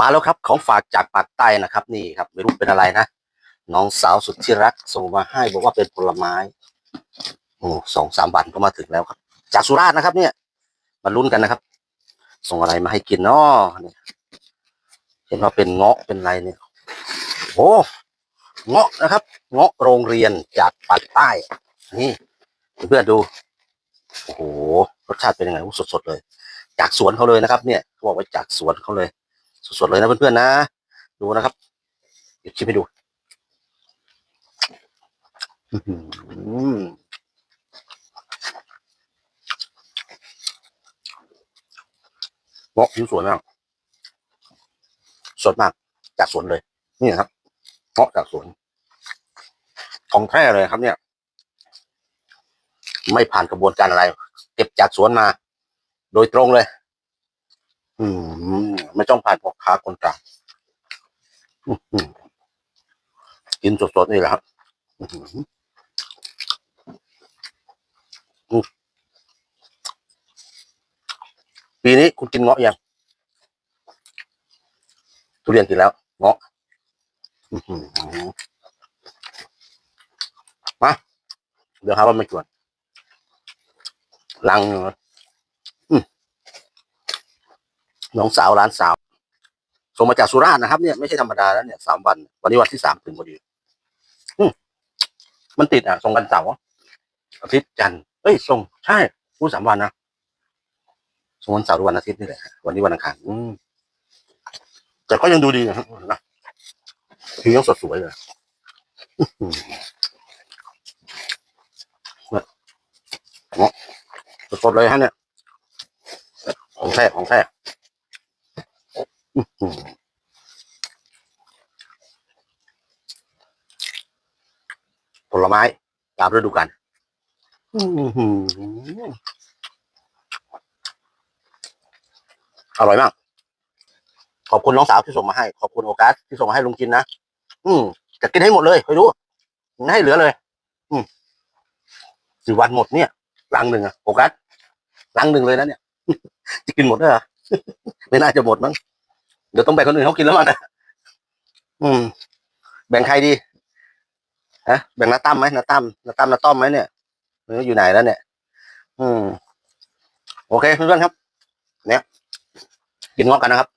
มาแล้วครับของฝากจากปากใต้นะครับนี่ครับไม่รู้เป็นอะไรนะน้องสาวสุดที่รักส่งมาให้บอกว่าเป็นผลไม้โอ้สองสามวันก็มาถึงแล้วครับ จากสุราษฎร์นะครับ เนี่ยมาลุ้นกันนะครับ ส่งอะไรมาให้กินเนาะเนี่ยเห็นว่าเป็นเงาะเป็นอะไรเนี่ยโอ้เงาะนะครับ เงาะโรงเรียนจากปากใต้นี่เพื่อนดูโอ้โหรสชาติเป็นยังไงโอ้สดๆเลย จากสวนเขาเลยนะครับ เนี่ยเขาบอกว่าจากสวนเขาเลย สดๆเลยนะเพื่อนๆนะ ดูนะครับเดี๋ยวชิมให้ดูอื้อหือเงาะผิวสวยมากสดมากจากสวนเลย นี่ครับเงาะจากสวน ของแท้เลยครับ เนี่ย ไม่ผ่านกระบวนการอะไร เก็บจากสวนมา โดยตรงเลย อืมไม่ต้องผ่านพ่อค้าคนกลางกินสดๆนี่แหละครับปีนี้คุณกินเงาะยังทุเรียนกินแล้ว เงาะอื้อมาเดี๋ยวหาว่าไม่ชวนลังหนึ่งนะอืม น้องสาวร้านสาวส่งมาจากสุราษฎร์นะครับเนี่ยไม่ใช่ธรรมดาแล้วเนี่ยสามวัน วันนี้วันที่สามถึงพอดีมันติดอะส่งกันเสาร์อาทิตย์จันทร์เอ้ยส่งใช่พูดสามวันนะส่งวันเสาร์วันอาทิตย์นี่แหละวันนี้วันอังคารอืมแต่ก็ยังดูดีนะครับนะผิวยังสดสวยเลยนะสดเลยฮะเนี่ยของแท้ของแท้ ผลไม้ ตามฤดูกาลอื้อหืออร่อยมาก ขอบคุณน้องสาวที่ส่งมาให้ ขอบคุณโอกาสที่ส่งมาให้ลุงกินนะ อืมจะกินให้หมดเลยคอยดูไม่ให้เหลือเลย อืมสี่วันหมดเนี่ยลังหนึ่งอะโอกาสลังหนึ่งเลยนะเนี่ย จะกินหมดด้วยเหรอไม่น่าจะหมดมั้ง เดี๋ยวต้องแบ่งคนอื่นเขากินแล้วมันนะอืม แบ่งใครดีฮะแบ่งนาตั้มไหมนาตั้มนาตั้มนาต้อมไหมเนี่ยอออยู่ไหนแล้วเนี่ย อืม โอเคเพื่อนๆครับ เนี่ยกินงอกกันนะครับ